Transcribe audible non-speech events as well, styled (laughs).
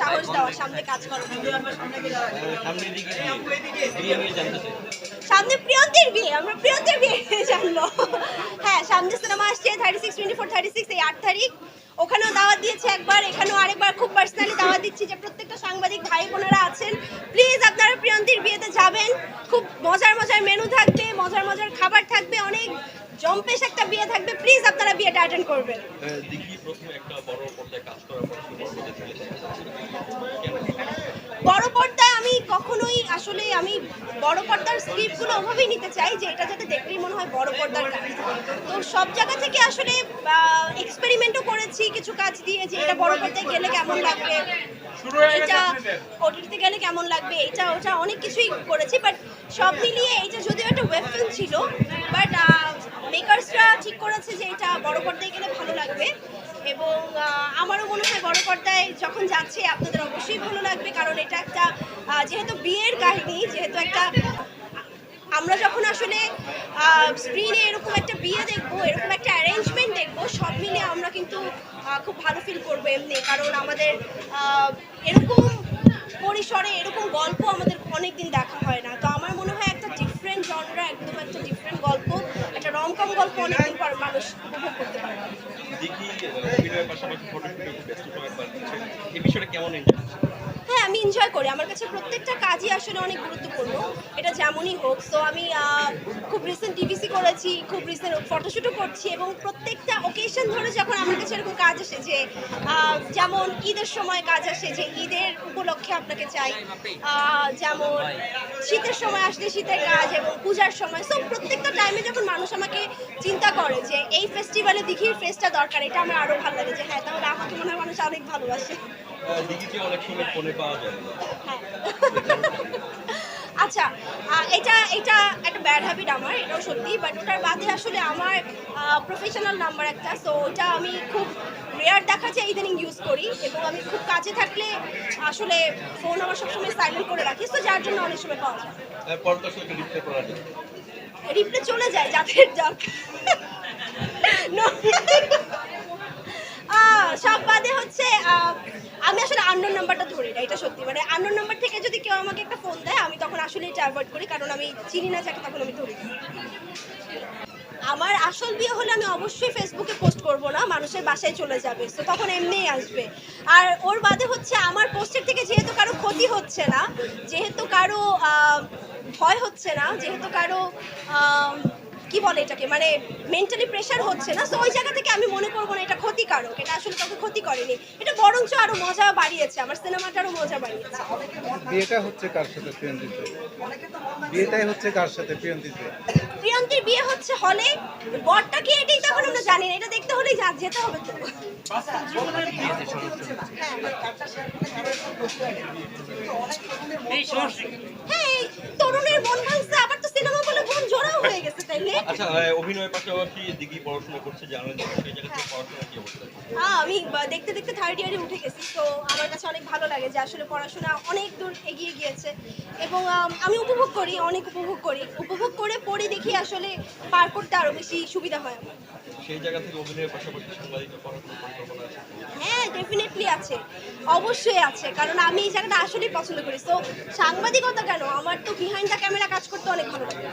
করে কাজ সামনে জানতে চাই। সামনে প্রিয়ন্তের বিয়ে আমরা প্রিয়ন্তের বিয়ে জানব। হ্যাঁ সামনে সিনেমা আসছে thirty six twenty four thirty six এই আট তারিখ। ওখানেও দাওয়াত দিয়েছে একবার এখানেও আরেকবার খুব পার্সোনালি দাওয়াত দিচ্ছি যে প্রত্যেকটা সাংবাদিক ভাই বোনেরা আছেন। প্লিজ আপনারা প্রিয়ন্তীর বিয়েতে যাবেন। খুব মজার মজার মেনু থাকবে মজার মজার খাবার থাকবে অনেক জম্পেশ একটা বিয়ে থাকবে। প্লিজ আপনারা বিয়েটা অ্যাটেন্ড করবেন। দিঘি প্রথমে একটা বড় পর্দায় কাজ করার পর বড় পর্দায় চলে এসেছে কেন বড় পর্দায় আমি কখনোই আসলে আমি বড় পর্দার স্ক্রিপ্টগুলো ওভাবেই নিতে চাই যে এটা যাতে দেখলেই মনে হয় বড় পর্দার কাজ। তো সব জায়গা থেকে আসলে এক্সপেরিমেন্টও করেছি কিছু কাজ দিয়ে যে এটা বড় পর্দায় গেলে কেমন লাগবে? এটা ওটিতে গেলে কেমন লাগবে? এটা ওটা অনেক কিছুই করেছি বাট সব মিলিয়ে এইটা যদিও একটা ওয়েব ফিল্ম ছিল ঠিক করেছে যে এটা বড় পর্দায় গেলে ভালো লাগবে। এবং আমারও মনে হয় বড় পর্দায় যখন যাচ্ছে আপনাদের অবশ্যই ভালো লাগবে, কারণ এটা একটা যেহেতু বিয়ের কাহিনী, যেহেতু একটা, আমরা যখন আসলে স্ক্রিনে এরকম একটা বিয়ে দেখব, এরকম একটা অ্যারেঞ্জমেন্ট দেখব, সব মিলে আমরা কিন্তু খুব ভালো ফিল করব এমনি। কারণ আমাদের এরকম পরিসরে এরকম গল্প আমাদের অনেকদিন দেখা হয় না তো আমার মনে হয় একটা ডিফারেন্ট জনরা একদম একটা ডিফারেন্ট গল্প একটা রমকম গল্প মানুষ উপভোগ করতে পারে দেখি, অভিনয়ের পাশাপাশি ফটোশুটে ব্যস্ত সময় পার এই বিষয়টা কেমন এনজয় হ্যাঁ আমি এনজয় করি। আমার কাছে প্রত্যেকটা কাজই আসলে অনেক গুরুত্বপূর্ণ। এটা যেমনই হোক, তো আমি খুব রিসেন্ট টিভিসি করেছি, খুব রিসেন্ট ফটোশ্যুটও করছি এবং প্রত্যেকটা ওকেশন ধরে যখন আমার কাছে এরকম কাজ আসে যে যেমন ঈদের সময় কাজ আসে যে, ঈদের উপলক্ষে আপনাকে চাই যেমন শীতের সময় আসলে শীতের কাজ এবং পূজার সময় সো প্রত্যেকটা টাইমে যখন মানুষ আমাকে চিন্তা করে যে, এই ফেস্টিভ্যালে দিঘির ফেস্টটা দরকার, এটা আমার আরও ভালো লাগে যে হ্যাঁ তাহলে আমাকে মনে হয় মানুষ অনেক ভালোবাসে। অনেক সময় ফোনে পাওয়া যায়। হ্যাঁ। (laughs) আচ্ছা এটা এটা একটা ব্যাড হ্যাবিট আমার এটাও সত্যি বাট ওটার বাদে আসলে আমার প্রফেশনাল নাম্বার একটা সো ওটা আমি খুব রেয়ার দেখা যায় ইদানিং ইউজ করি এবং আমি খুব কাজে থাকলে আসলে ফোন আমার সবসময় সাইলেন্ট করে রাখি তো যার জন্য অনেক সময় পাওয়া যায়। রিপ্লে চলে যায় যাদের দরকার (laughs) No. আহ, সব বাদে হচ্ছে আহ, আমি আসলে আননোন নাম্বারটা ধরি না, এটা সত্যি মানে আননোন নাম্বার থেকে যদি কেউ আমাকে একটা ফোন দেয়, আমি তখন আসলে এটা অ্যাভয়েড করি, কারণ আমি চিনি না যাকে তখন আমি ধরি। আমার আসল বিয়ে হলে আমি অবশ্যই ফেসবুকে পোস্ট করব না, মানুষের বাসায় চলে যাবে, তো তখন এমনিই আসবে আর ওর বাদে হচ্ছে আমার পোস্টের থেকে যেহেতু কারও ক্ষতি হচ্ছে না, যেহেতু কারও ভয় হচ্ছে না, যেহেতু কারও কি বলে এটাকে? মানে মেন্টালি প্রেশার হচ্ছে না? তো ওই জায়গা থেকে আমি মনে করব না এটা ক্ষতিকারক এটা আসলে কাউকে ক্ষতি করেনি। এটা বরঞ্চ আরও মজা বাড়িয়েছে আমার সিনেমাটা আরও মজা বাড়িয়েছে। বিয়েটা হচ্ছে কার সাথে প্রিয়ন্তিতে বিয়েটাই হচ্ছে কার সাথে প্রিয়ন্তিতে প্রিয়ন্তীর বিয়ে হচ্ছে হলে বরটা কি এটাই তখন আমরা জানি না এটা দেখতে হলেই যা যেতে হবে তো। হ্যাঁ তরুণের মন ভাঙছে আবার আচ্ছা অভিনয়ের পাশাপাশি দিঘি পড়াশোনা করছে জানেন সেই জায়গা থেকে পড়াশোনা কি অবস্থা? হ্যাঁ আমি দেখতে দেখতে থার্ড ইয়ারে উঠে গেছি তো আমার কাছে অনেক ভালো লাগে যে আসলে পড়াশোনা অনেক দূর এগিয়ে গিয়েছে এবং আমি উপভোগ করি অনেক উপভোগ করি। উপভোগ করে পড়ি দেখি আসলে পার করতে আরও বেশি সুবিধা হয় আমার। সেই জায়গা থেকে অভিনয়ের পাশাপাশি সাংবাদিকতা করার কোনো পরিকল্পনা আছে? হ্যাঁ ডেফিনেটলি আছে অবশ্যই আছে কারণ আমি এই জায়গাটা আসলেই পছন্দ করি। তো সাংবাদিকতা কেন? আমার তো বিহাইন্ড দ্য ক্যামেরা কাজ করতে অনেক ভালো লাগে।